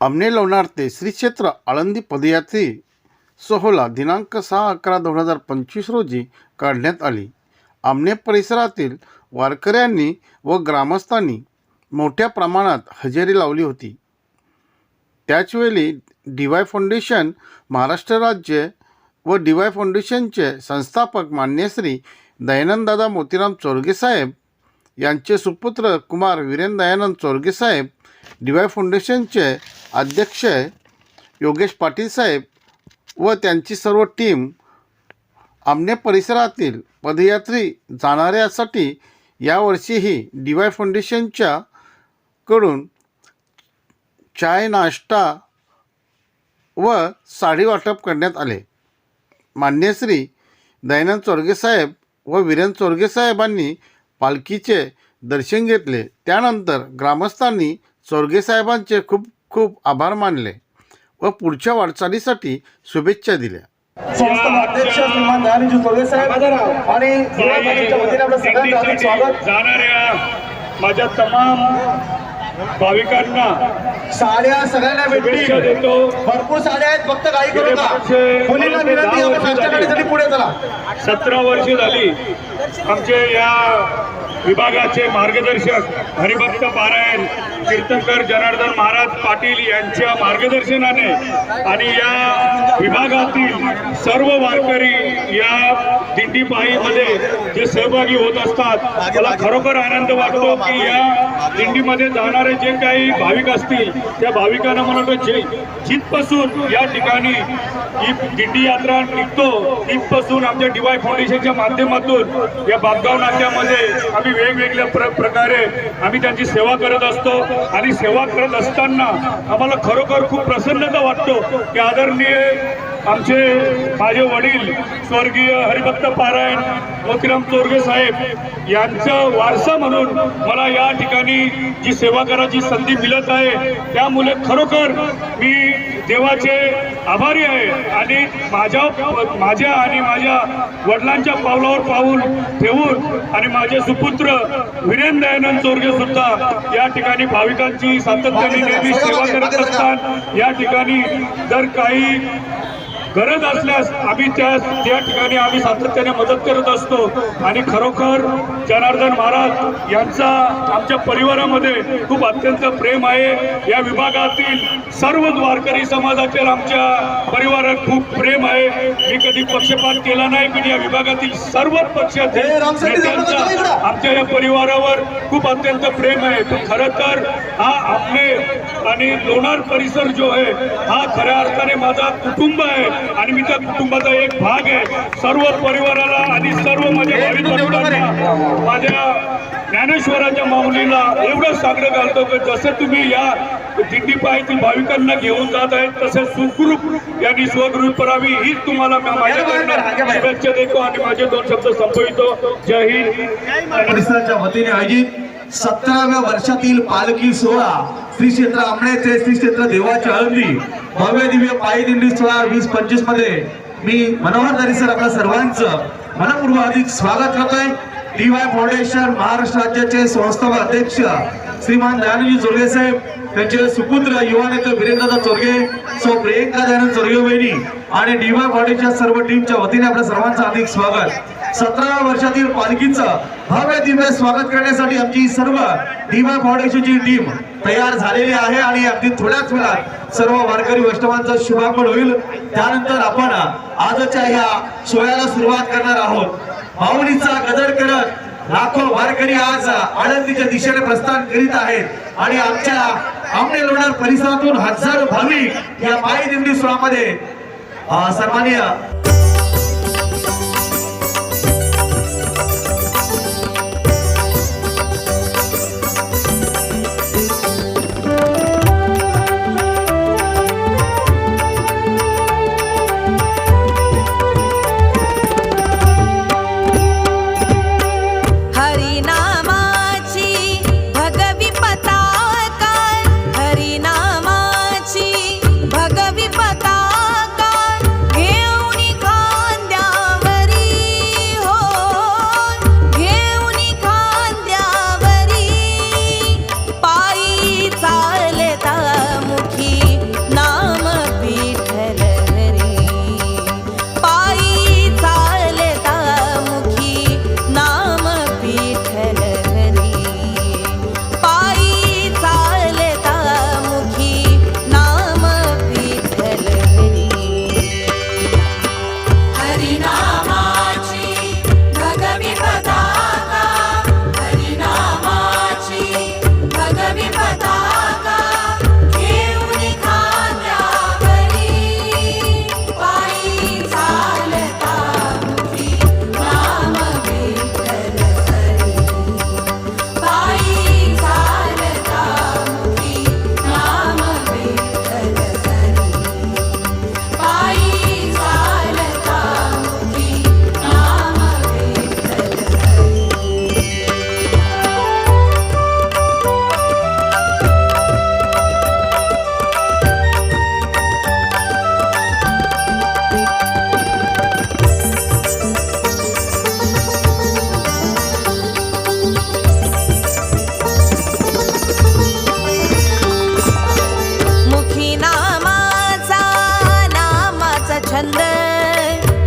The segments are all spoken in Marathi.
आमने लोणार ते श्री क्षेत्र आळंदी पदयात्रे सोहळा दिनांक सहा अकरा दोन हजार पंचवीस रोजी काढण्यात आली. आमने परिसरातील वारकऱ्यांनी व ग्रामस्थांनी मोठ्या प्रमाणात हजेरी लावली होती. त्याचवेळी डी वाय फाउंडेशन महाराष्ट्र राज्य व डी वाय फाउंडेशनचे संस्थापक मान्यश्री दयानंददादा मोतीराम चोरगेसाहेब यांचे सुपुत्र कुमार वीरेन दयानंद चोरगेसाहेब डी वाय फाउंडेशनचे अध्यक्ष योगेश पाटील साहेब व त्यांची सर्व टीम आमने परिसरातील पदयात्री जाणाऱ्यासाठी यावर्षीही डी वाय फाउंडेशनच्या कडून चाय नाश्ता व साडी वाटप करण्यात आले. मान्यश्री दयानंद चोरगेसाहेब व वीरेन चोरगेसाहेबांनी पालखीचे दर्शन घेतले. त्यानंतर ग्रामस्थांनी चोरगेसाहेबांचे खूप खूप आभार मानले व पुढच्या वाटचालीसाठी शुभेच्छा दिल्या. संस्था अध्यक्ष श्रीमान साहेब आणि सगळ्यांचं स्वागत. माझ्या तमाम भाविकांना साड्या सगळ्यांना भेटतील. देतो. भरपूर साड्या आहेत फक्त काही करू नका मुलींना विनंती पुढे चला. सतरा वर्ष झाली. आमचे या विभागाचे मार्गदर्शक हरिभक्त पारायण कीर्तनकर जनार्दन महाराज पाटील यांच्या मार्गदर्शनाने आणि या विभागातील सर्व वारकरी या दिंडी पायीमध्ये जे सहभागी होत असतात मला खरोखर आनंद वाटतो की या दिंडीमध्ये जाणारे जे काही भाविक असतील त्या भाविकांना म्हणतो जे जिथपासून या ठिकाणी ही दिंडी यात्रा निघतो तिथपासून आमच्या डीवाय फाउंडेशनच्या माध्यमातून या बागगाव नाक्यामध्ये आम्ही वेगवेगळ्या प्र प्रकारे आम्ही त्यांची सेवा करत असतो. आणि सेवा करत असताना आम्हाला खरोखर खूप प्रसन्नता वाटतो की आदरणीय आमचे माझे वडील स्वर्गीय हरिभक्त पारायण मोतीराम चोरगे साहेब यांचा वारसा म्हणून मला या ठिकाणी जी सेवा करायची संधी मिळत आहे त्यामुळे खरोखर मी देवाचे आभारी आहे. आणि माझ्या माझ्या आणि माझ्या वडिलांच्या पावलावर पाऊल ठेवून आणि माझे सुपुत्र वीरेन दयानंद चोरगे सुद्धा या ठिकाणी भाविकांची सातत्याने नेहमी सेवा करत असतात. या ठिकाणी जर काही गरज असल्यास आम्ही त्या त्या ठिकाणी आम्ही सातत्याने मदत करत असतो. आणि खरोखर जनार्दन महाराज यांचा आमच्या परिवारामध्ये खूप अत्यंत प्रेम आहे. या विभागातील सर्व वारकरी समाजातील आमच्या परिवारात खूप प्रेम आहे. मी कधी पक्षपात केला नाही पण या विभागातील सर्व इकडं. आमच्या या परिवारावर खूप अत्यंत प्रेम आहे. पण खरं तर हा आपले आणि लोणार परिसर जो आहे हा खऱ्या अर्थाने माझा कुटुंब आहे आणि मी त्या कुटुंबाचा एक भाग आहे. सर्व परिवाराला आणि सर्व माझ्या भाविक बंधूंना माझ्या ज्ञानेश्वराच्या माऊलीला एवढं सांगणं घालतो की जसं तुम्ही या दिंडी पायतील भाविकांना घेऊन जात आहेत तसे सुखरूप यांनी स्वगृह करावी हीच तुम्हाला माझ्याकडनं शुभेच्छा देतो आणि माझे दोन शब्द संपवितो. जय हिंद. परिसराच्या वतीने आयोजित सतराव्या वर्षातील पालखी सोहळा श्री क्षेत्र आमण्याचे श्री क्षेत्र देवाची आळंदी भव्य दिव्य पायी दिंडी सोहळा वीस पंचवीसमध्ये. मी मनोहर दरी सर आपल्या सर्वांचं मनपूर्व अधिक स्वागत करतोय. डी वाय फाउंडेशन महाराष्ट्र राज्याचे संस्थापक अध्यक्ष श्रीमान दयानंदजी चोरगे साहेब त्यांचे सुपुत्र युवा नेते वीरेंद्रदा चोरगे सो प्रियंका दयानंद चोरगे बहिणी आणि डी वाय फाउंडेशन सर्व टीमच्या वतीने आपल्या सर्वांचं अधिक स्वागत. सतराव्या वर्षातील पालखीचं भव्य दिव्य स्वागत करण्यासाठी आमची सर्व डी वाय फाउंडेशनची टीम तयार झालेली आहे आणि अगदी थोड्याच वेळात सर्व वारकरी वैष्णवांचं शुभागमन होईल. त्यानंतर आपण आजच्या ह्या सोहळ्याला सुरुवात करणार आहोत. पाहुणीचा गजर करत लाखो वारकरी आज आळंदीच्या दिशेने प्रस्थान करीत आहेत. आणि आमच्या आमने लोणार परिसरातून हजारो भाविक या माई दिंडी सोहळ्यामध्ये अं,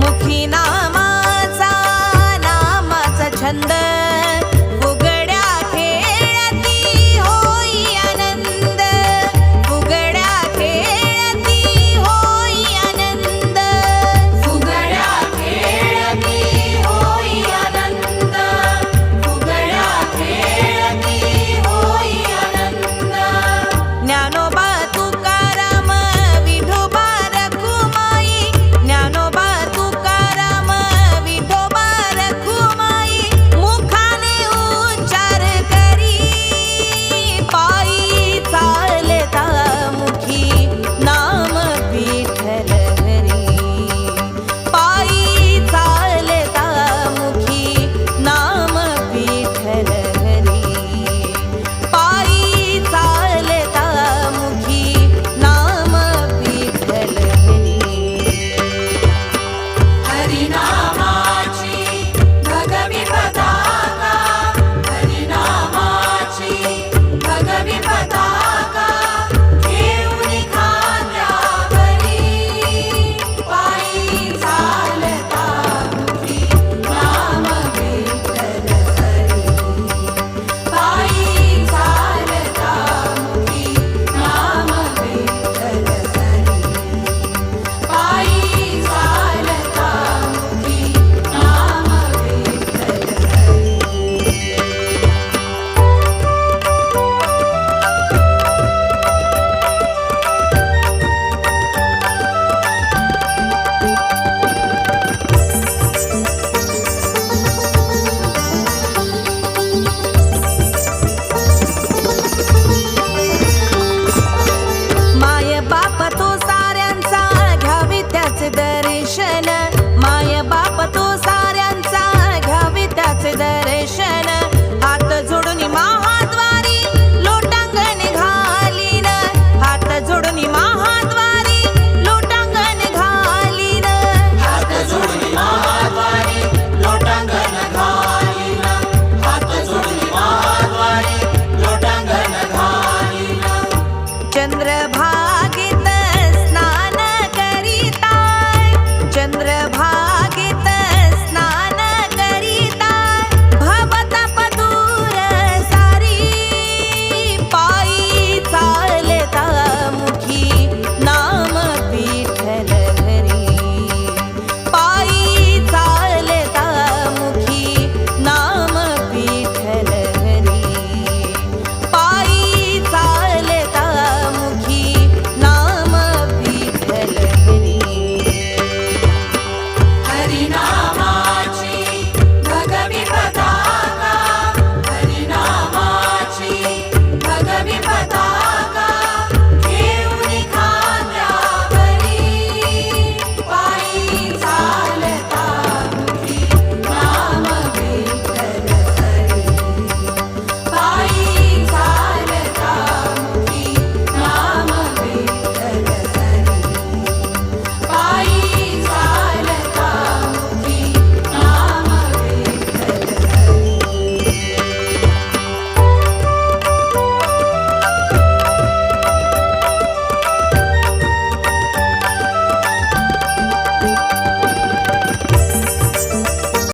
मुखी नामाचा नामाचा छंद